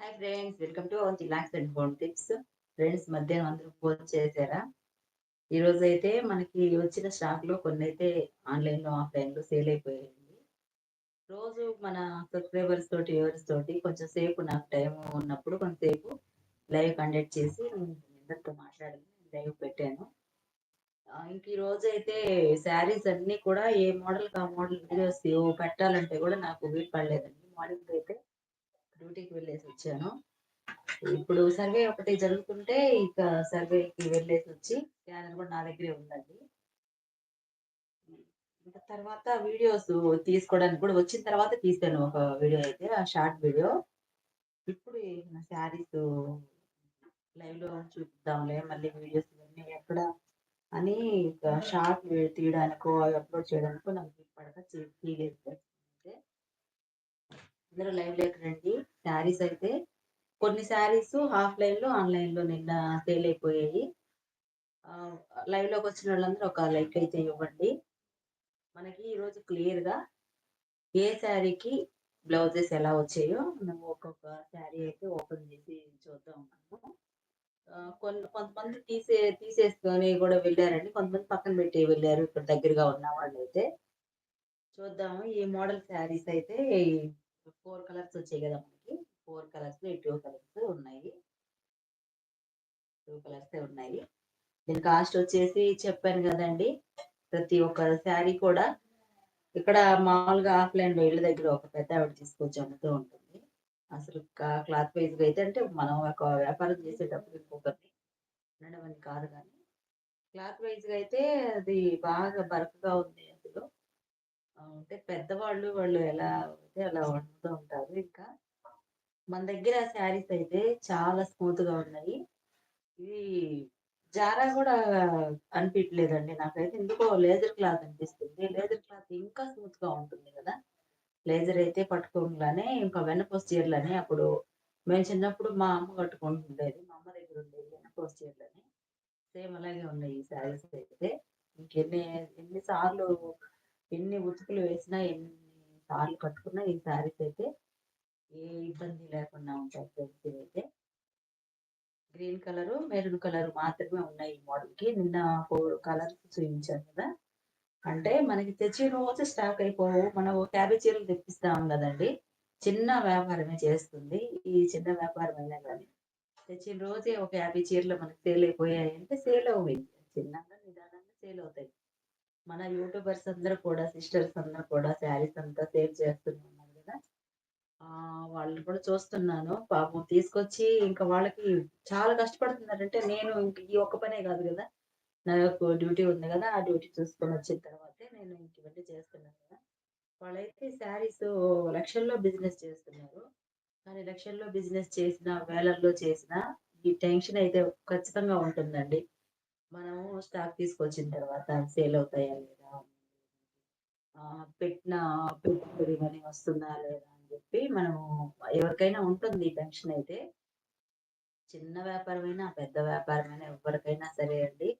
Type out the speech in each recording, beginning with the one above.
Hi friends welcome to our relax and phone tips friends మధ్యాహ్నం అందరూ phone చేశారా? ఈ రోజు అయితే మనకి వచ్చిన స్టాక్లో కొన్ని అయితే ఆన్లైన్లో ఆఫ్లైన్లో సేల్ అయిపోయాయండి రోజు మన సబ్స్క్రైబర్స్ తోటి వ్యూవర్స్ తోటి కొంచెం సేపు నాకు టైం ఉన్నప్పుడు కొంతసేపు లైవ్ కండక్ట్ చేసి అందరితో మాట్లాడి లైవ్ పెట్టాను. ఇంక ఈ రోజు అయితే శారీస్ అన్ని కూడా ఏ మోడల్ ఆ మోడల్ వీడియోస్ పెట్టాలంటే కూడా నాకు వీలు పడలేదండి. మార్నింగ్ అయితే డ్యూటీకి వెళ్ళేసి వచ్చాను. ఇప్పుడు సర్వే ఒకటి జరుగుతుంటే ఇక సర్వేకి వెళ్ళేసి వచ్చి స్కానర్ కూడా నా దగ్గరే ఉందండి. ఇంకా తర్వాత వీడియోస్ తీసుకోవడానికి కూడా వచ్చిన తర్వాత తీసాను ఒక వీడియో అయితే ఆ షార్ట్ వీడియో. ఇప్పుడు శారీస్ లైవ్లో చూపిద్దాంలే మళ్ళీ వీడియోస్ ఇవన్నీ ఎక్కడ అని షార్ట్ తీయడానికో అప్లోడ్ చేయడానికో నాకు పడక తీయలేదు అందరూ లైవ్ లేక రండి శారీస్ అయితే కొన్ని శారీస్ ఆఫ్లైన్లో ఆన్లైన్లో నిన్న సేల్ అయిపోయాయి. లైవ్లోకి వచ్చిన వాళ్ళందరూ ఒక లైక్ అయితే ఇవ్వండి. మనకి ఈరోజు క్లియర్గా ఏ శారీకి బ్లౌజెస్ ఎలా వచ్చాయో మనం ఒక్కొక్క శారీ అయితే ఓపెన్ చేసి చూద్దాం. మనము కొన్ని కొంతమంది తీసే తీసేసుకొని కూడా వెళ్ళారండి. కొంతమంది పక్కన పెట్టి వెళ్ళారు. ఇక్కడ దగ్గరగా ఉన్న వాళ్ళు అయితే చూద్దాము. ఈ మోడల్ శారీస్ అయితే ఫోర్ కలర్స్ వచ్చాయి కదా మనకి. ఫోర్ కలర్స్ టూ కలర్స్ ఉన్నాయి. టూ కలర్స్ ఉన్నాయి. దీని కాస్ట్ వచ్చేసి చెప్పాను కదండి. ప్రతి ఒక్క శారీ కూడా ఇక్కడ మామూలుగా ఆఫ్లైన్లో ఇళ్ళ దగ్గర ఒక పెద్ద ఆవిడ తీసుకొచ్చి అమ్ముతూ ఉంటుంది. అసలు క్లాత్ వైజ్గా అయితే అంటే మనం ఒక వ్యాపారం చేసేటప్పుడు ఇంకొకరిని ఉండడం అని కాదు కానీ క్లాత్ వైజ్గా అయితే అది బాగా బరకగా ఉంది అందులో. అంటే పెద్దవాళ్ళు వాళ్ళు ఎలా అయితే అలా వండుతూ ఉంటారు. ఇంకా మన దగ్గర శారీస్ అయితే చాలా స్మూత్గా ఉన్నాయి. ఇది జారా కూడా అనిపించలేదండి నాకైతే. ఎందుకో లేజర్ క్లాత్ అనిపిస్తుంది. లేజర్ క్లాత్ ఇంకా స్మూత్గా ఉంటుంది కదా. లేజర్ అయితే పట్టుకోగానే ఇంకా వెనపోస్ చీరలని అప్పుడు మేము చిన్నప్పుడు మా అమ్మ కట్టుకుంటుండేది. మా అమ్మ దగ్గర ఉండేది వెనపోస్ చీరలని సేమ్ అలాగే ఉన్నాయి ఈ శారీస్ అయితే. ఇంకెన్ని ఎన్ని సార్లు ఎన్ని ఉతుకులు వేసినా ఎన్ని సార్లు కట్టుకున్నా ఈ శారీస్ అయితే ఏ ఇబ్బంది లేకుండా ఉంటాయి ఫ్రెండ్స్ అయితే గ్రీన్ కలర్ మెరూన్ కలర్ మాత్రమే ఉన్నాయి ఈ మోడల్కి నిన్న ఫోర్ కలర్స్ చూపించాను కదా. అంటే మనకి తెచ్చిన రోజు స్టాక్ అయిపోవు. మనం యాభై చీరలు తెప్పిస్తాం కదండి. చిన్న వ్యాపారమే చేస్తుంది. ఈ చిన్న వ్యాపారం అయినా కానీ తెచ్చిన రోజే ఒక యాభై చీరలు మనకి సేల్ అయిపోయాయి అంటే సేల్ అవ్వయి చిన్నగా నిదానంగా సేల్ అవుతాయి. మన యూట్యూబర్స్ అందరూ కూడా సిస్టర్స్ అందరూ కూడా శారీస్ అంతా సేవ్ చేస్తున్నారు కదా. వాళ్ళని కూడా చూస్తున్నాను. పాపం తీసుకొచ్చి ఇంకా వాళ్ళకి చాలా కష్టపడుతున్నారంటే నేను ఇంక ఈ ఒక్క పనే కాదు కదా. నాకు డ్యూటీ ఉంది కదా ఆ డ్యూటీ చూసుకొని వచ్చిన తర్వాతే నేను ఇంక ఇవన్నీ చేస్తున్నాను కదా. వాళ్ళైతే శారీస్ లక్షల్లో బిజినెస్ చేస్తున్నారు. కానీ లక్షల్లో బిజినెస్ చేసిన వేలల్లో చేసిన ఈ టెన్షన్ అయితే ఖచ్చితంగా ఉంటుందండి. మనము స్టాక్ తీసుకొచ్చిన తర్వాత సేల్ అవుతాయా లేదా? పెట్టిన పెట్టుబడి కానీ వస్తుందా లేదా అని చెప్పి మనము ఎవరికైనా ఉంటుంది ఈ టెన్షన్ అయితే. చిన్న వ్యాపారమైనా పెద్ద వ్యాపారమైనా ఎవరికైనా సరే అండి.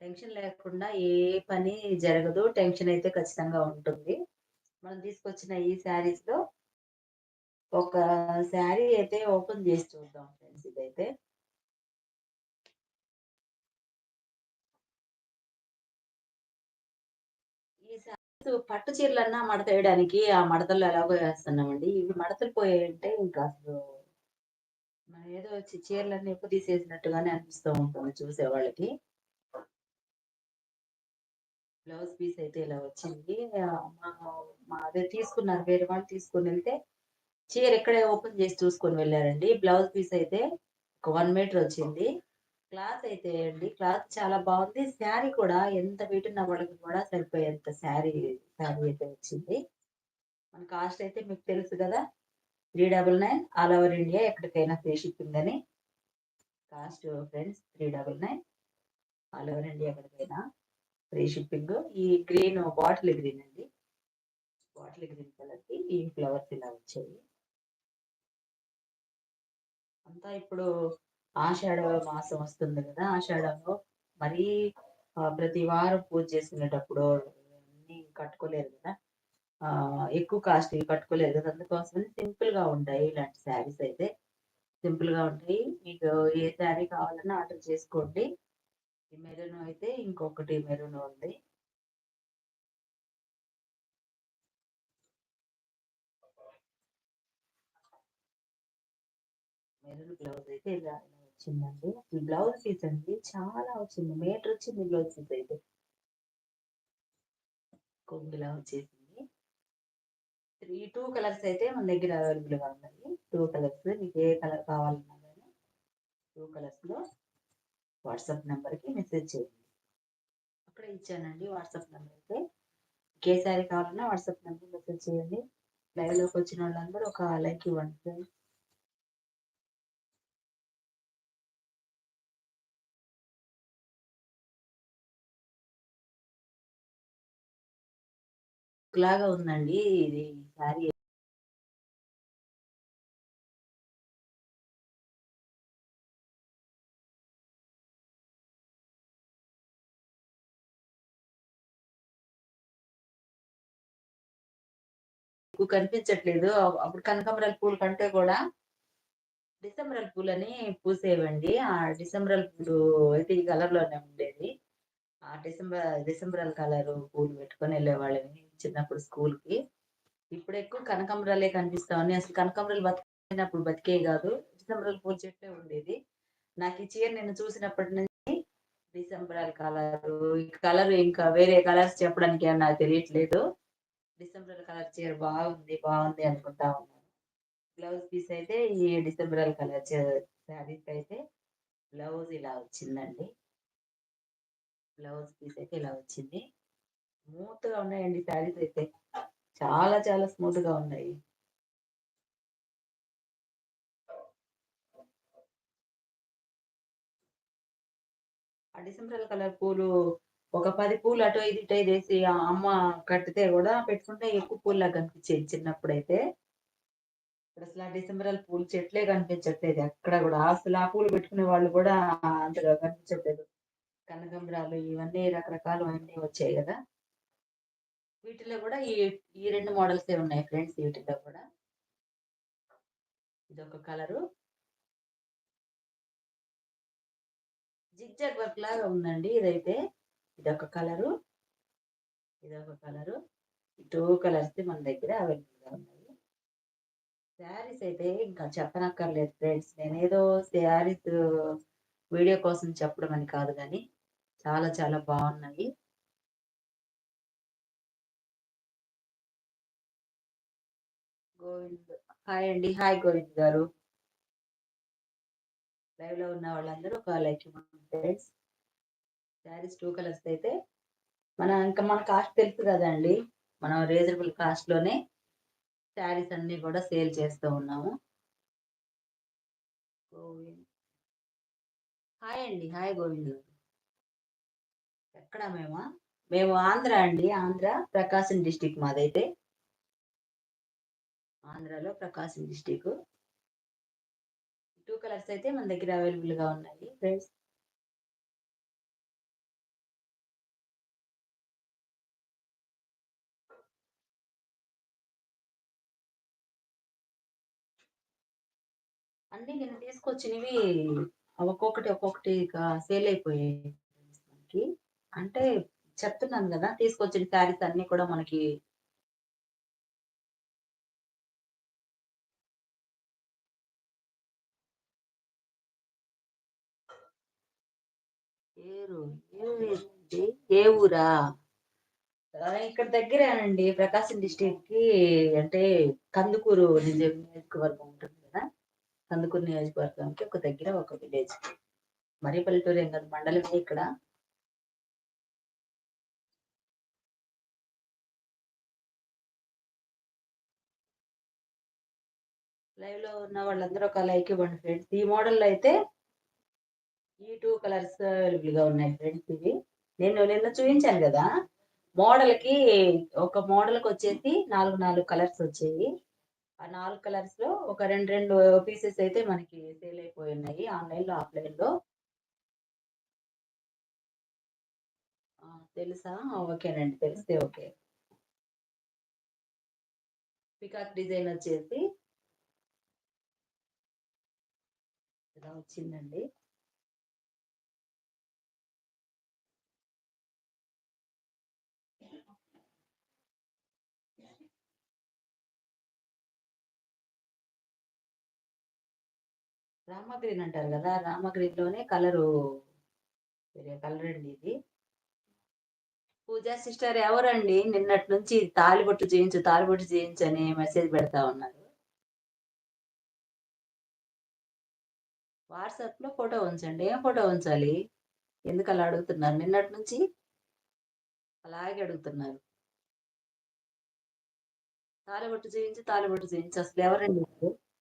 టెన్షన్ లేకుండా ఏ పని జరగదు. టెన్షన్ అయితే ఖచ్చితంగా ఉంటుంది. మనం తీసుకొచ్చిన ఈ శారీస్లో ఒక శారీ అయితే ఓపెన్ చేసి చూద్దాం ఫ్రెండ్స్ ఇదైతే. పట్టు చీరలన్నా మడత వేయడానికి ఆ మడతలు ఎలాగో వేస్తున్నామండి. ఇవి మడతలు పోయాయంటే ఇంకా అసలు మనం ఏదో వచ్చి చీరలన్నీ ఎక్కువ తీసేసినట్టుగానే అనిపిస్తూ ఉంటుంది చూసే వాళ్ళకి బ్లౌజ్ పీస్ అయితే ఇలా వచ్చింది. మా- అదే తీసుకున్నారు. వేరే వాళ్ళు తీసుకుని వెళ్తే చీర ఎక్కడే ఓపెన్ చేసి చూసుకొని వెళ్ళారండి. బ్లౌజ్ పీస్ అయితే ఒక వన్ మీటర్ వచ్చింది. క్లాత్ అయితే అండి క్లాత్ చాలా బాగుంది. శారీ కూడా ఎంత పెట్టిన వాళ్ళకి కూడా సరిపోయేంత శారీ శారీ అయితే వచ్చింది. మన కాస్ట్ అయితే మీకు తెలుసు కదా three double nine all over India ఎక్కడికైనా ఫ్రీ షిప్పింగ్ అని. Cost friends three double nine all over India ఎక్కడికైనా ఫ్రీ షిప్పింగ్. ఈ గ్రీన్ బాటిల్ గ్రీన్ అండి. బాటిల్ గ్రీన్ కలర్కి ఈ ఫ్లవర్స్ ఇలా వచ్చాయి. అంతా ఇప్పుడు ఆషాఢ మాసం వస్తుంది కదా ఆషాఢంలో మరీ ప్రతి వారం పూజ చేసుకునేటప్పుడు అన్ని కట్టుకోలేరు కదా. ఆ ఎక్కువ కాస్ట్ కట్టుకోలేరు కదా. అందుకోసమని సింపుల్గా ఉంటాయి ఇలాంటి శారీస్ అయితే. సింపుల్గా ఉంటాయి. మీకు ఏ శారీ కావాలన్నా ఆర్డర్ చేసుకోండి. ఈ మెరూన్ అయితే ఇంకొకటి మెరూన్ ఉంది. మెరూన్ బ్లౌజ్ అయితే ఇలా వచ్చిందండి. బ్లౌజ్ పీస్ అండి చాలా వచ్చింది. మీటర్ వచ్చింది బ్లౌజ్ పీస్ అయితే కొంగిలా వచ్చేసింది. త్రీ టూ కలర్స్ అయితే మన దగ్గర అవైలబుల్గా ఉన్నాయి. టూ కలర్స్ మీకు ఏ కలర్ కావాలన్నా కానీ టూ కలర్స్లో వాట్సాప్ నెంబర్కి మెసేజ్ చేయండి. అక్కడ ఇచ్చానండి వాట్సాప్ నెంబర్ అయితే. ఏ సారీ కావాలన్నా వాట్సాప్ నెంబర్ మెసేజ్ చేయండి. లైవ్లోకి వచ్చిన వాళ్ళందరూ ఒక లైక్ ఇవ్వండి. లాగా ఉందండి. ఇది శారీ ఎక్కువ కనిపించట్లేదు. అప్పుడు కనకాంబరాల పూలు కంటే కూడా డిసెంబరల్ పూలు అని పూసేవండి. ఆ డిసెంబరల్ పూలు అయితే ఈ కలర్లోనే ఉండేది ఆ డిసెంబర్ డిసెంబరల్ కలర్ పూలు పెట్టుకొని వెళ్ళేవాళ్ళని చిన్నప్పుడు స్కూల్కి ఇప్పుడు ఎక్కువ కనకాంబరాలే కనిపిస్తా ఉన్నాయి. అసలు కనకాంబరాలు బతికినప్పుడు బతికే కాదు. డిసెంబరల్ పూల చెట్టే ఉండేది. నాకు ఈ చీర నేను చూసినప్పటి నుంచి డిసెంబర్ కలర్ ఈ కలర్ ఇంకా వేరే కలర్స్ చెప్పడానికి ఏమన్నా నాకు తెలియట్లేదు. డిసెంబర్ కలర్ చీర బాగుంది బాగుంది అనుకుంటా ఉన్నాను. బ్లౌజ్ పీస్ అయితే ఈ డిసెంబర్ కలర్ శారీస్ అయితే బ్లౌజ్ ఇలా వచ్చిందండి. బ్లౌజ్ పీస్ అయితే ఇలా వచ్చింది. స్మూత్గా ఉన్నాయండి శారీస్ అయితే. చాలా చాలా స్మూత్గా ఉన్నాయి. ఆ డిసెంబర్ కలర్ పూలు ఒక పది పూలు అటు ఐదు ఇటు ఐదు వేసి అమ్మ కట్టితే కూడా పెట్టుకుంటే ఎక్కువ పూల్లా కనిపించేది చిన్నప్పుడైతే. ఇప్పుడు అసలు ఆ డిసెంబర్ పూలు చెట్లే కనిపించట్లేదు. ఎక్కడ కూడా అసలు ఆ పూలు పెట్టుకునే వాళ్ళు కూడా అంతగా కనిపించట్లేదు. కనకంబరాలు ఇవన్నీ రకరకాలు అన్నీ వచ్చాయి కదా. వీటిలో కూడా ఈ ఈ రెండు మోడల్స్ ఉన్నాయి ఫ్రెండ్స్ వీటిలో కూడా? ఇదొక కలరు. జిగ్జాగ్ వర్క్ లాగా ఉందండి ఇదైతే. ఇదొక కలరు. ఇదొక కలరు. టూ కలర్స్ మన దగ్గర అవైలబుల్గా ఉన్నాయి. శారీస్ అయితే ఇంకా చెప్పనక్కర్లేదు ఫ్రెండ్స్. నేనేదో శారీస్ వీడియో కోసం చెప్పడం అని కాదు కానీ చాలా చాలా బాగున్నాయి. గోవింద్ హాయ్ అండి. హాయ్ గోవింద్ గారు. లైవ్లో ఉన్న వాళ్ళందరూ ఒక like friends. Saris two colours అయితే మన ఇంకా మన కాస్ట్ తెలుసు కదండి. మనం రీజనబుల్ కాస్ట్లోనే శారీస్ అన్ని కూడా సేల్ చేస్తూ ఉన్నాము. గోవింద్. హాయ్ అండి. హాయ్ గోవింద్ గారు. ఎక్కడ మేమా? మేము ఆంధ్ర అండి. ఆంధ్ర ప్రకాశం డిస్టిక్ మాదైతే. ఆంధ్రాలో ప్రకాశం డిస్టిక్ టూ కలర్స్ అయితే మన దగ్గర అవైలబుల్గా ఉన్నాయి. ఫ్రెండ్స్ అన్ని నేను తీసుకొచ్చినవి ఒక్కొక్కటి ఒక్కొక్కటి సేల్ అయిపోయాయి. మనకి అంటే చెప్తున్నాను కదా తీసుకొచ్చిన శారీస్ అన్ని కూడా మనకి ఏరు ఏ ఊరా ఇక్కడ దగ్గరేనండి ప్రకాశం డిస్టిక్కి అంటే కందుకూరు నియోజకవర్గం ఉంటుంది కదా? కందుకూరు నియోజకవర్గానికి ఒక దగ్గర ఒక విలేజ్. మరీ పల్లెటూరు ఏం కాదు మండలమే ఇక్కడ. లైవ్లో ఉన్న వాళ్ళందరూ ఒక లైక్ ఇవ్వండి ఫ్రెండ్స్. ఈ మోడల్ అయితే ఈ టూ కలర్స్ అవైలబుల్గా ఉన్నాయి ఫ్రెండ్స్ ఇవి. నేను నిన్న చూపించాను కదా. మోడల్కి ఒక మోడల్కి వచ్చేసి నాలుగు నాలుగు కలర్స్ వచ్చాయి ఆ నాలుగు కలర్స్లో ఒక రెండు రెండు పీసెస్ అయితే మనకి సేల్ అయిపోయి ఉన్నాయి ఆన్లైన్లో ఆఫ్లైన్లో. తెలుసా? ఓకేనండి తెలిస్తే ఓకే పికాక్ డిజైన్ వచ్చేసి. ఇలా వచ్చిందండి? రామగ్రీన్ అంటారు కదా రామగ్రీన్ కలరు వేరే కలర్ అండి ఇది. పూజా సిస్టర్ ఎవరండి? నిన్నటి నుంచి తాలిబొట్టు చేయించు తాలిబొట్టు చేయించు అని మెసేజ్ పెడతా ఉన్నారు. వాట్సాప్లో ఫోటో ఉంచండి. ఏం ఫోటో ఉంచాలి? ఎందుకు అలా అడుగుతున్నారు? నిన్నటి నుంచి అలాగే అడుగుతున్నారు. తాలిబొట్టు చేయించు తాలిబొట్టు చేయించు. అసలు ఎవరండి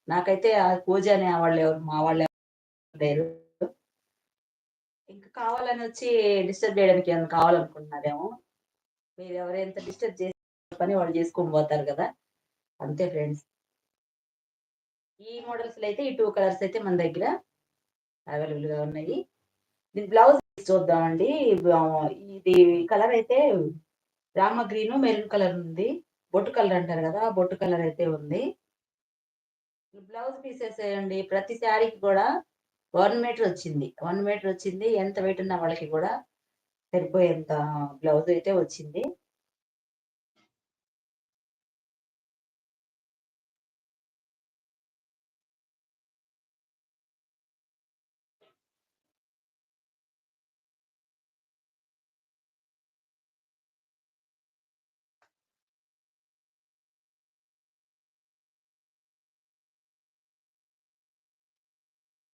నాకైతే ఆ పూజ అనే వాళ్ళు ఎవరు మా వాళ్ళు ఎవరు లేరు. ఇంకా కావాలని వచ్చి డిస్టర్బ్ చేయడానికి ఏమైనా కావాలనుకుంటున్నారేమో. మీరు ఎవరైనా డిస్టర్బ్ చేసే పని వాళ్ళు చేసుకొని పోతారు కదా. అంతే ఫ్రెండ్స్ ఈ మోడల్స్ అయితే ఈ టూ కలర్స్ అయితే మన దగ్గర అవైలబుల్గా ఉన్నాయి. దీని బ్లౌజ్ చూద్దామండి. ఇది కలర్ అయితే రామ గ్రీన్ మెరూన్ కలర్ ఉంది. బొట్టు కలర్ అంటారు కదా బొట్టు కలర్ అయితే ఉంది. బ్లౌజ్ పీసెస్ వేయండి ప్రతి శారీకి కూడా వన్ మీటర్ వచ్చింది. వన్ మీటర్ వచ్చింది. ఎంత వెయిట్ ఉన్న వాళ్ళకి కూడా సరిపోయేంత బ్లౌజ్ అయితే వచ్చింది.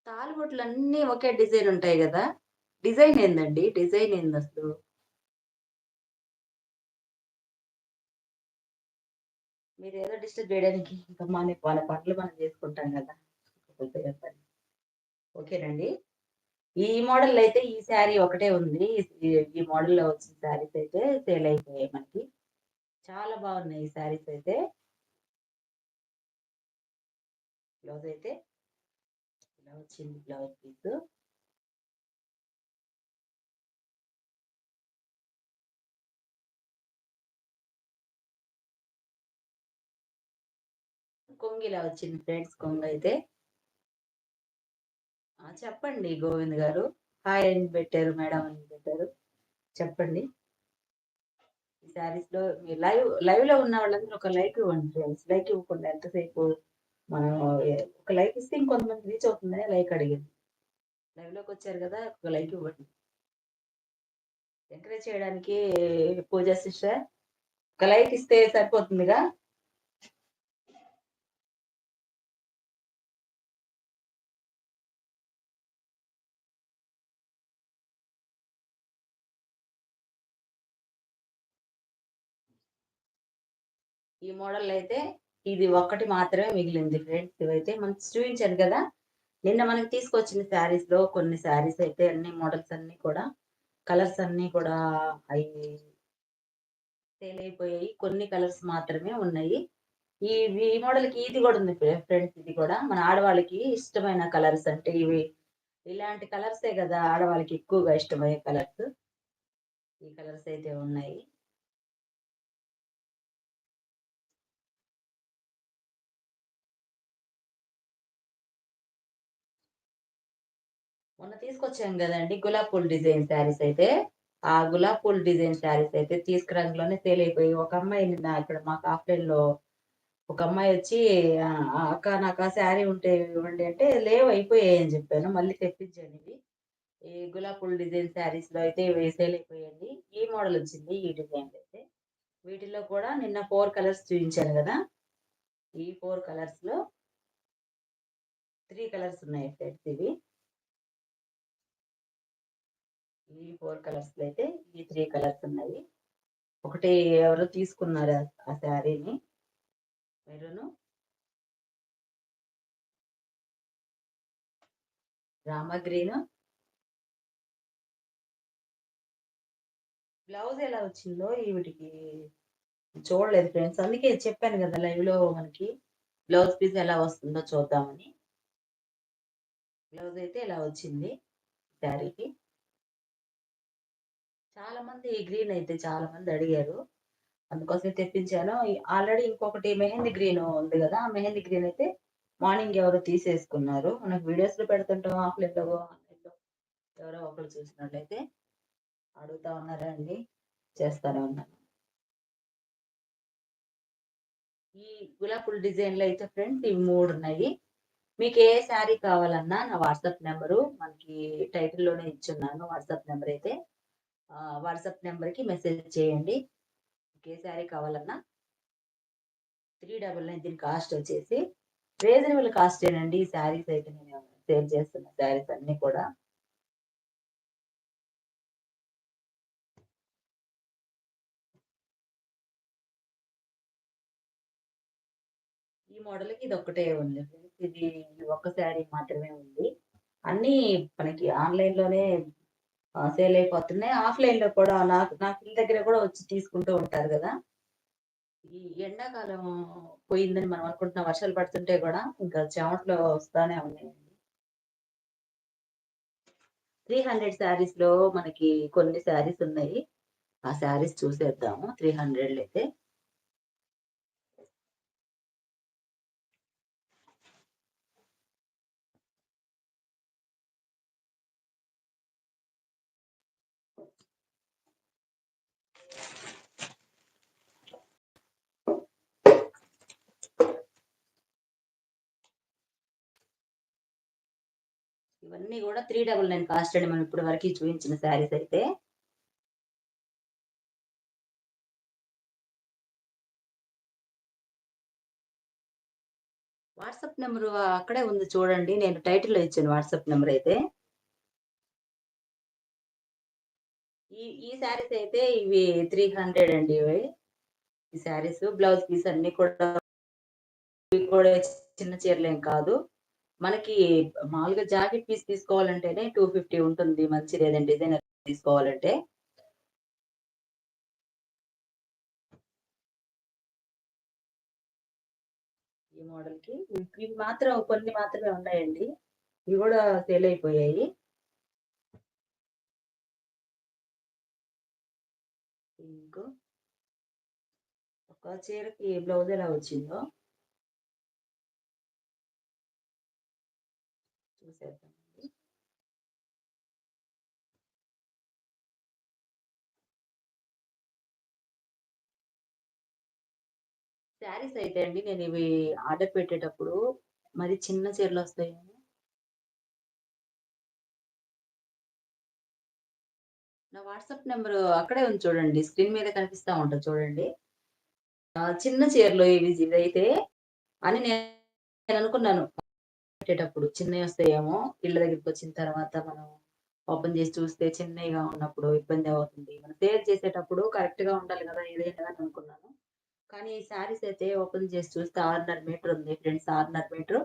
తాలిబొట్లు అన్నీ ఒకే డిజైన్ ఉంటాయి కదా? డిజైన్ ఏందండి? డిజైన్ ఏంది అసలు? మీరు ఏదో డిస్టర్బ్ చేయడానికి ఇంకా మన వాళ్ళ పనులు మనం చేసుకుంటాం కదా? చెప్పండి ఓకేనండి. ఈ మోడల్ అయితే ఈ శారీ ఒకటే ఉంది. ఈ- ఈ వచ్చిన శారీస్ అయితే సేల్ అయిపోయాయి మనకి. చాలా బాగున్నాయి ఈ శారీస్ అయితే. బ్లౌజ్ అయితే ఇలా వచ్చింది బ్లౌజ్ పీస్ కొంగు ఇలా వచ్చింది ఫ్రెండ్స్ కొంగు అయితే. చెప్పండి గోవింద్ గారు. హాయ్ అని పెట్టారు మేడం అని పెట్టారు? చెప్పండి. ఈ శారీస్లో మీరు లైవ్ లైవ్లో ఉన్న వాళ్ళందరూ ఒక లైక్ ఇవ్వండి ఫ్రెండ్స్ లైక్ ఇవ్వకుండా ఎంతసేపు మనం ఒక లైక్ ఇస్తే ఇంకొంతమంది రీచ్ అవుతుందని లైక్ అడిగింది. లైవ్లోకి వచ్చారు కదా ఒక లైక్ ఇవ్వండి. ఎంకరేజ్ చేయడానికి పూజా సిస్టర్. ఒక లైక్ ఇస్తే సరిపోతుందిగా? ఈ మోడల్ అయితే ఇది ఒక్కటి మాత్రమే మిగిలింది ఫ్రెండ్స్ ఇవైతే మనం చూపించాను కదా. నిన్న మనకి తీసుకొచ్చిన శారీస్లో కొన్ని శారీస్ అయితే అన్ని మోడల్స్ అన్ని కూడా కలర్స్ అన్ని కూడా అవి సేల్ అయిపోయాయి. కొన్ని కలర్స్ మాత్రమే ఉన్నాయి. ఈ ఈ మోడల్కి ఇది కూడా ఉంది ఫ్రెండ్స్ ఇది కూడా. మన ఆడవాళ్ళకి ఇష్టమైన కలర్స్ అంటే ఇవి. ఇలాంటి కలర్సే కదా ఆడవాళ్ళకి ఎక్కువగా ఇష్టమయ్యే కలర్స్ ఈ కలర్స్ అయితే ఉన్నాయి. మొన్న తీసుకొచ్చాం కదండి గులాబ్ పూల్ డిజైన్ శారీస్ అయితే. ఆ గులాబ్ పూల్ డిజైన్ శారీస్ అయితే తీసుకురంగలోనే సేల్ అయిపోయి ఒక అమ్మాయి నిన్న ఇక్కడ మాకు ఆఫ్లైన్లో ఒక అమ్మాయి వచ్చి అక్క నాకు ఆ శారీ ఉంటే ఇవ్వండి అంటే లేవు అయిపోయాయి అని చెప్పాను. మళ్ళీ తెప్పించాను ఇవి. ఈ గులాబ్ పూల్ డిజైన్ శారీస్లో అయితే ఇవి సేల్ అయిపోయాయి ఈ మోడల్ వచ్చింది ఈ డిజైన్ అయితే. వీటిలో కూడా నిన్న ఫోర్ కలర్స్ చూపించాను కదా. ఈ ఫోర్ కలర్స్లో త్రీ కలర్స్ ఉన్నాయి ఫ్రెండ్స్ ఇవి. ఈ ఫోర్ కలర్స్లో అయితే ఈ త్రీ కలర్స్ ఉన్నాయి. ఒకటి ఎవరో తీసుకున్నారు ఆ- శారీని? మెరూను? రామ గ్రీన్ బ్లౌజ్ ఎలా వచ్చిందో వీటికి చూడలేదు ఫ్రెండ్స్. అందుకే చెప్పాను కదా లైవ్లో మనకి బ్లౌజ్ పీస్ ఎలా వస్తుందో చూద్దామని. బ్లౌజ్ అయితే ఇలా వచ్చింది శారీకి? చాలా మంది గ్రీన్ అయితే చాలా మంది అడిగారు. అందుకోసం తెప్పించాను. ఆల్రెడీ ఇంకొకటి మెహందీ గ్రీన్ ఉంది కదా ఆ మెహందీ గ్రీన్ అయితే మార్నింగ్ ఎవరు తీసేసుకున్నారు. మనకు వీడియోస్లో పెడుతుంటాం ఆఫ్లైన్లో ఆన్లైన్లో ఎవరో ఒకరు చూసినట్లయితే అడుగుతా ఉన్నారా అండి? చేస్తానే ఉన్నాను ఈ గులాపుల డిజైన్లో అయితే ఫ్రెండ్స్ ఇవి మూడు ఉన్నాయి. మీకు ఏ శారీ కావాలన్నా నా వాట్సాప్ నెంబరు మనకి టైటిల్లోనే ఇచ్చున్నాను వాట్సాప్ నెంబర్ అయితే. వాట్సాప్ నెంబర్కి మెసేజ్ చేయండి. ఏ శారీ కావాలన్నా త్రీ డబల్ నైన్ దీని కాస్ట్ వచ్చేసి రీజనబుల్ కాస్ట్ ఏనండి. ఈ శారీస్ అయితే నేను సేల్ చేస్తున్న శారీస్ అన్ని కూడా. ఈ మోడల్కి ఇది ఒక్కటే ఉంది. ఇది ఒక్క శారీ మాత్రమే ఉంది. అన్నీ మనకి ఆన్లైన్లోనే సేల్ అయిపోతున్నాయి. ఆఫ్లైన్లో కూడా నాకు నాకు ఇంటి దగ్గర కూడా వచ్చి తీసుకుంటూ ఉంటారు కదా. ఈ ఎండాకాలం పోయిందని మనం అనుకుంటున్న. వర్షాలు పడుతుంటే కూడా ఇంకా చెమటలో వస్తానే ఉన్నాయండి త్రీ హండ్రెడ్ శారీస్లో మనకి కొన్ని శారీస్ ఉన్నాయి. ఆ శారీస్ చూసేద్దాము. త్రీ హండ్రెడ్ అయితే ఇవన్నీ కూడా త్రీ డబుల్ నైన్ కాస్ట్ అండి. మనం ఇప్పుడు వరకు చూపించిన శారీస్ అయితే. వాట్సాప్ నెంబర్ అక్కడే ఉంది చూడండి. నేను టైటిల్లో ఇచ్చాను వాట్సాప్ నెంబర్ అయితే. ఈ ఈ శారీస్ అయితే ఇవి త్రీ హండ్రెడ్ అండి ఇవి. ఈ శారీస్ బ్లౌజ్ పీస్ అన్ని కూడా కూడా చిన్న చీరలేం కాదు. మనకి మామూలుగా జాకెట్ పీస్ తీసుకోవాలంటేనే టూ ఫిఫ్టీ ఉంటుంది మంచిది ఏదైనా డిజైనర్ తీసుకోవాలంటే. ఈ మోడల్కి ఇవి మాత్రం కొన్ని మాత్రమే ఉన్నాయండి. ఇవి కూడా సేల్ అయిపోయాయి. ఇంకో. ఒక చీరకి బ్లౌజ్ ఎలా వచ్చిందో. చూసేద్దామండి శారీస్ అయితే అండి నేను ఇవి ఆర్డర్ పెట్టేటప్పుడు మరి చిన్న చీరలు వస్తాయేమో నా వాట్సాప్ నెంబర్ అక్కడే ఉంది చూడండి స్క్రీన్ మీద కనిపిస్తా ఉంటుంది చూడండి. చిన్న చీరలు ఇవి ఇదైతే అని నేను అనుకున్నాను. పెట్టేటప్పుడు చిన్నవి వస్తాయేమో ఇళ్ళ దగ్గరికి వచ్చిన తర్వాత మనం ఓపెన్ చేసి చూస్తే చిన్నగా ఉన్నప్పుడు ఇబ్బంది అవుతుంది. మనం సేల్ చేసేటప్పుడు కరెక్ట్గా ఉండాలి కదా ఏదైనా అని అనుకున్నాను. కానీ ఈ శారీస్ అయితే ఓపెన్ చేసి చూస్తే ఆరున్నర మీటర్ ఉంది ఫ్రెండ్స్ ఆరున్నర మీటర్.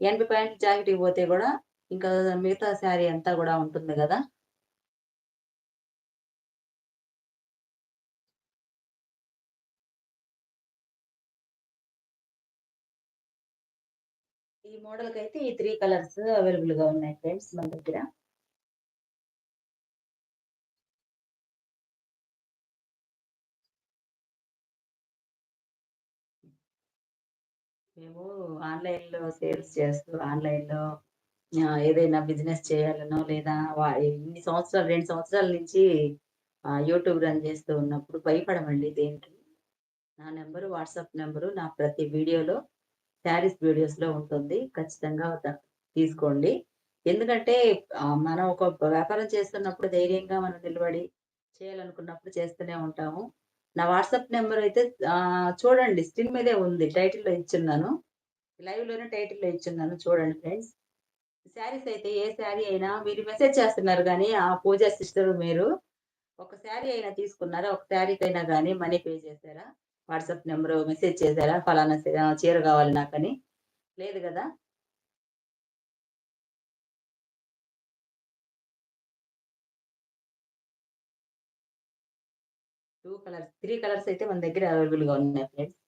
ఎనభై పాయింట్ జాకెట్ పోతే కూడా ఇంకా మిగతా శారీ అంతా కూడా ఉంటుంది కదా. ఈ మోడల్ అయితే ఈ త్రీ కలర్స్ అవైలబుల్గా ఉన్నాయి ఫ్రెండ్స్ మన దగ్గర. మేము ఆన్లైన్లో సేల్స్ చేస్తూ ఆన్లైన్లో ఏదైనా బిజినెస్ చేయాలనో లేదా ఇన్ని సంవత్సరాలు రెండు సంవత్సరాల నుంచి యూట్యూబ్ రన్ చేస్తూ ఉన్నప్పుడు భయపడమండి దేనికి నా నెంబరు వాట్సాప్ నెంబరు నా ప్రతి వీడియోలో శారీస్ వీడియోస్లో ఉంటుంది. ఖచ్చితంగా తీసుకోండి. ఎందుకంటే మనం ఒక వ్యాపారం చేస్తున్నప్పుడు ధైర్యంగా మనం నిలబడి చేయాలనుకున్నప్పుడు చేస్తూనే ఉంటాము. నా వాట్సాప్ నెంబర్ అయితే చూడండి స్క్రీన్ మీదే ఉంది. టైటిల్లో ఇచ్చున్నాను. లైవ్లోనే టైటిల్లో ఇచ్చున్నాను. చూడండి ఫ్రెండ్స్. శారీస్ అయితే ఏ శారీ అయినా మీరు మెసేజ్ చేస్తున్నారు కానీ ఆ పూజా సిస్టర్ మీరు ఒక శారీ అయినా తీసుకున్నారా? ఒక శారీకైనా కానీ మనీ పే చేశారా? వాట్సాప్ నెంబర్ మెసేజ్ చేశారా? ఫలానా చీర కావాలి నాకని. లేదు కదా? టూ కలర్స్ త్రీ కలర్స్ అయితే మన దగ్గర అవైలబుల్గా ఉన్నాయి ఫ్రెండ్స్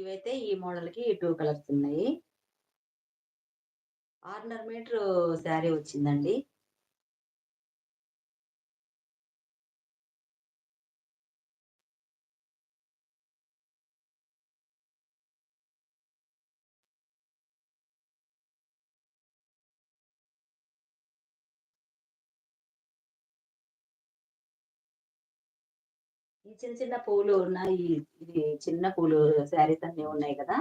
ఇవైతే ఈ మోడల్కి టూ కలర్స్ ఉన్నాయి. ఆరున్నర మీటర్ శారీ వచ్చిందండి. ఈ చిన్న చిన్న పూలు ఉన్నాయి. ఇది చిన్న పూలు శారీస్ అన్ని ఉన్నాయి కదా.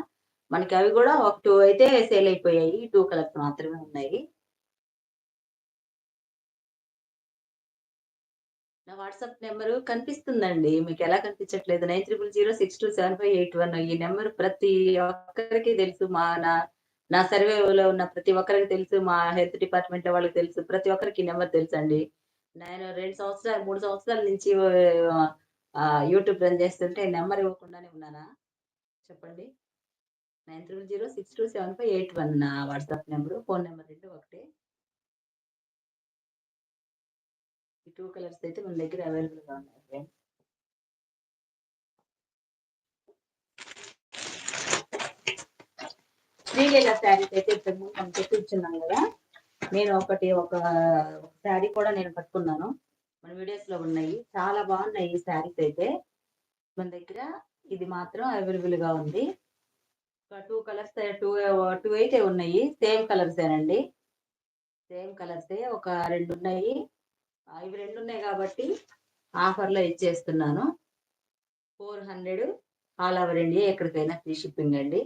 మనకి అవి కూడా ఒక టూ అయితే సేల్ అయిపోయాయి. టూ కలర్స్ మాత్రమే ఉన్నాయి. నా వాట్సాప్ నెంబర్ కనిపిస్తుందండి. మీకు ఎలా కనిపించట్లేదు? Nine triple zero six two seven five eight one. ఈ నెంబర్ ప్రతి ఒక్కరికి తెలుసు. మా నా నా సర్వేలో ఉన్న ప్రతి ఒక్కరికి తెలుసు. మా హెల్త్ డిపార్ట్మెంట్ వాళ్ళకి తెలుసు. ప్రతి ఒక్కరికి నెంబర్ తెలుసు అండి నేను రెండు సంవత్సరాలు మూడు సంవత్సరాల నుంచి యూట్యూబ్ రన్ చేస్తుంటే నెంబర్ ఇవ్వకుండానే ఉన్నానా? చెప్పండి. Nine triple zero six two seven five eight one నా వాట్సాప్ నెంబర్ ఫోన్ నెంబర్ రెండు ఒకటే. ఈ టూ కలర్స్ అయితే మన దగ్గర అవైలబుల్గా ఉన్నాయి ఫ్రెండ్స్. శ్రీలీల శారీస్ అయితే ఇప్పుడు మనం తెప్పించున్నాం కదా. నేను ఒకటి ఒక శారీ కూడా నేను కట్టుకున్నాను. మన వీడియోస్లో ఉన్నాయి. చాలా బాగున్నాయి ఈ శారీస్ అయితే. మన దగ్గర ఇది మాత్రం అవైలబుల్గా ఉంది. ఒక టూ కలర్స్ టూ టూ అయితే ఉన్నాయి. సేమ్ కలర్స్ ఏనండి. సేమ్ కలర్స్ ఒక రెండు ఉన్నాయి. ఇవి రెండు ఉన్నాయి కాబట్టి ఆఫర్లో ఇచ్చేస్తున్నాను. Four hundred all over India ఎక్కడికైనా ఫ్రీ షిప్పింగ్ అండి.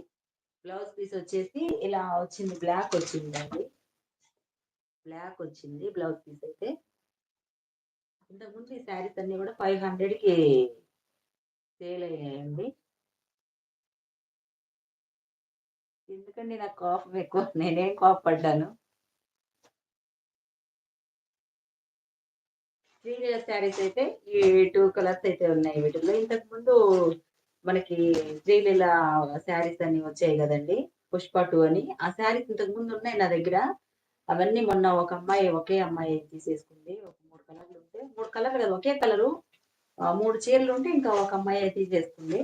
బ్లౌజ్ పీస్ వచ్చేసి ఇలా వచ్చింది. బ్లాక్ వచ్చిందండి. బ్లాక్ వచ్చింది బ్లౌజ్ పీస్ అయితే. ఇంతకుముందు ఈ శారీస్ అన్ని కూడా ఫైవ్ హండ్రెడ్కి సేల్ అయ్యాయండి. ఎందుకండి నాకు కాఫ్ ఎక్కువ? నేనేం కాఫ్ పడ్డాను త్రీ శారీస్ అయితే ఈ టూ కలర్స్ అయితే ఉన్నాయి వీటిలో ఇంతకు ముందు మనకి శ్రీలీల శారీస్ అన్ని వచ్చాయి కదండి పుష్ప టూ అని. ఆ శారీస్ ఇంతకు ముందు ఉన్నాయి నా దగ్గర. అవన్నీ మొన్న ఒక అమ్మాయి ఒకే అమ్మాయి తీసేసుకుంది. ఒక మూడు కలర్లు కదా ఒకే కలరు. మూడు చీరలు ఉంటే ఇంకా ఒక అమ్మాయి అయితే తీసేసుకుంది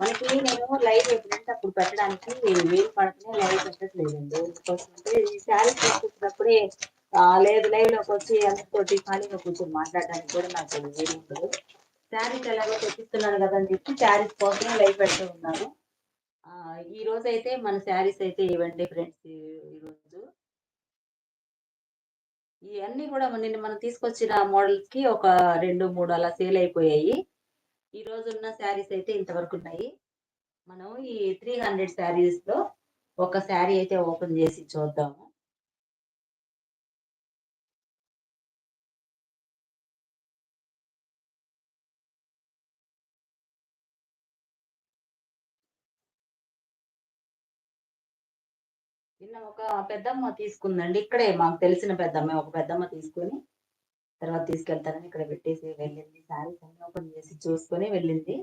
మనకి నేను లైవ్ ఎప్పుడంటే అప్పుడు పెట్టడానికి వేలు పడుతున్నాయి లైవ్ పెట్టట్లేదండి. ఎందుకోసమంటే ఈ శారీ తీసుకున్నప్పుడే లేదు లైవ్లోకి వచ్చి అందరితోటి ఖాళీగా కూర్చొని మాట్లాడడానికి కూడా నాకు వేలు ఉంటుంది శారీస్ ఎలాగో తెప్పిస్తున్నాను కదా అని చెప్పి శారీస్ కోసమే లైవ్ పెడుతూ ఉన్నాను. ఈ రోజు అయితే మన శారీస్ అయితే ఇవ్వండి ఫ్రెండ్స్ ఈరోజు ఇవన్నీ కూడా నిన్న మనం తీసుకొచ్చిన మోడల్స్కి ఒక రెండు మూడు అలా సేల్ అయిపోయాయి. ఈ రోజు ఉన్న శారీస్ అయితే ఇంతవరకు ఉన్నాయి. మనం ఈ త్రీ హండ్రెడ్ శారీస్లో ఒక శారీ అయితే ఓపెన్ చేసి చూద్దాము. నిన్న ఒక పెద్దమ్మ తీసుకుందండి. ఇక్కడే మాకు తెలిసిన పెద్దమ్మ ఒక పెద్దమ్మ తీసుకొని తర్వాత తీసుకెళ్తానని ఇక్కడ పెట్టేసి వెళ్ళింది. శారీస్ అన్ని ఓపెన్ చేసి చూసుకొని వెళ్ళింది.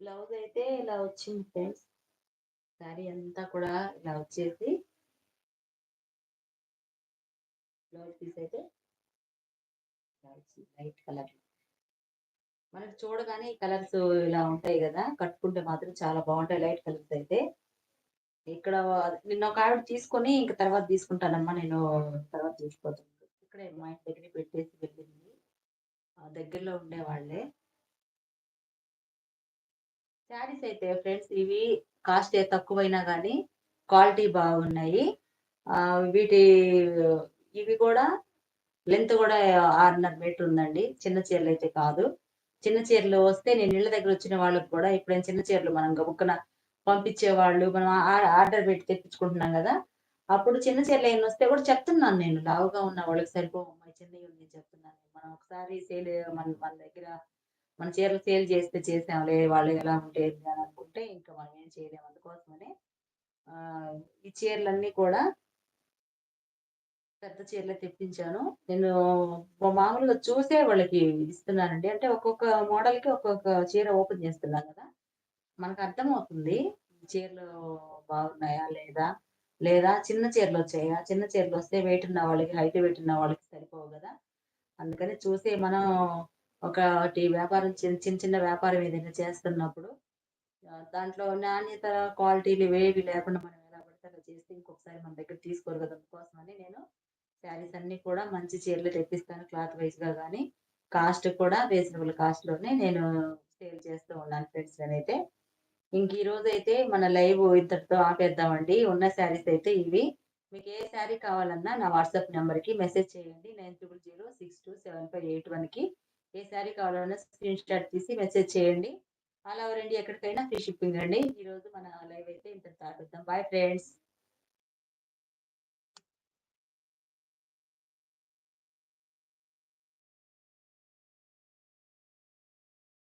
బ్లౌజ్ అయితే ఇలా వచ్చింది ఫ్రెండ్స్. శారీ అంతా కూడా ఇలా వచ్చేసి బ్లౌజ్ పీస్ అయితే లైట్ కలర్ మనకి చూడగానే ఈ కలర్స్ ఇలా ఉంటాయి కదా కట్టుకుంటే మాత్రం చాలా బాగుంటాయి లైట్ కలర్స్ అయితే. ఇక్కడ నిన్న ఒక ఆవిడ తీసుకొని ఇంక తర్వాత తీసుకుంటానమ్మా నేను తర్వాత తీసుకోవచ్చు ఇక్కడే మా ఇంటి దగ్గర పెట్టేసి వెళ్ళింది. దగ్గరలో ఉండే వాళ్ళే. శారీస్ అయితే ఫ్రెండ్స్ ఇవి కాస్ట్ తక్కువైనా కానీ క్వాలిటీ బాగున్నాయి. వీటి ఇవి కూడా లెంత్ కూడా ఆరున్నర మీటర్ ఉందండి. చిన్న చీరలు అయితే కాదు. చిన్న చీరలు వస్తే నేను ఇళ్ళ దగ్గర వచ్చిన వాళ్ళకి కూడా ఇప్పుడైనా చిన్న చీరలు మనం గబుక్కున పంపించే వాళ్ళు మనం ఆర్డర్ పెట్టి తెప్పించుకుంటున్నాం కదా అప్పుడు చిన్న చీరలు ఏమైనా వస్తే కూడా చెప్తున్నాను నేను లావుగా ఉన్న వాళ్ళకి సరిపో అమ్మాయి చిన్నవి నేను చెప్తున్నాను మనం ఒకసారి సేల్ మన మన దగ్గర మన చీరలు సేల్ చేస్తే చేసాంలే వాళ్ళు ఎలా ఉంటే అని అనుకుంటే ఇంకా మనం ఏం చేయలేము. అందుకోసమని ఈ చీరలన్నీ కూడా పెద్ద చీరలు తెప్పించాను. నేను మామూలుగా చూసే వాళ్ళకి ఇస్తున్నానండి. అంటే ఒక్కొక్క మోడల్కి ఒక్కొక్క చీర ఓపెన్ చేస్తున్నాను కదా. మనకు అర్థమవుతుంది చీరలు బాగున్నాయా లేదా? లేదా చిన్న చీరలు వచ్చాయా? చిన్న చీరలు వస్తే వెయిట్ ఉన్న వాళ్ళకి, హైట్ వెయిట్ ఉన్న వాళ్ళకి సరిపోవు కదా. అందుకని చూసి మనం ఒకటి వ్యాపారం చిన్న చిన్న చిన్న వ్యాపారం ఏదైనా చేస్తున్నప్పుడు దాంట్లో నాణ్యత, క్వాలిటీలు వేవి లేకుండా మనం ఎలా పడితే అలా చేస్తే ఇంకొకసారి మన దగ్గర తీసుకోరు కదా. అందుకోసమని నేను శారీస్ అన్ని కూడా మంచి చీరలు తెప్పిస్తాను క్లాత్ వైస్‌గా కానీ కాస్ట్ కూడా రీజనబుల్ కాస్ట్‌లోనే నేను సేల్ చేస్తూ ఉన్నాను ఫ్రెండ్స్ అయితే ఇంక ఈ రోజైతే మన లైవ్ ఇంతటితో ఆపేద్దామండి. ఉన్న శారీస్ అయితే ఇవి. మీకు ఏ శారీ కావాలన్నా నా వాట్సాప్ నంబర్‌కి మెసేజ్ చేయండి. 9000627581కి ఏ శారీ కావాలన్నా స్క్రీన్ షాట్ తీసి మెసేజ్ చేయండి. ఆల్ ఓవర్ ఇండియా ఎక్కడికైనా ఫ్రీ షిప్పింగ్ అండి. ఈరోజు మన లైవ్ అయితే ఇంతటితో ఆపేద్దాం. Bye friends.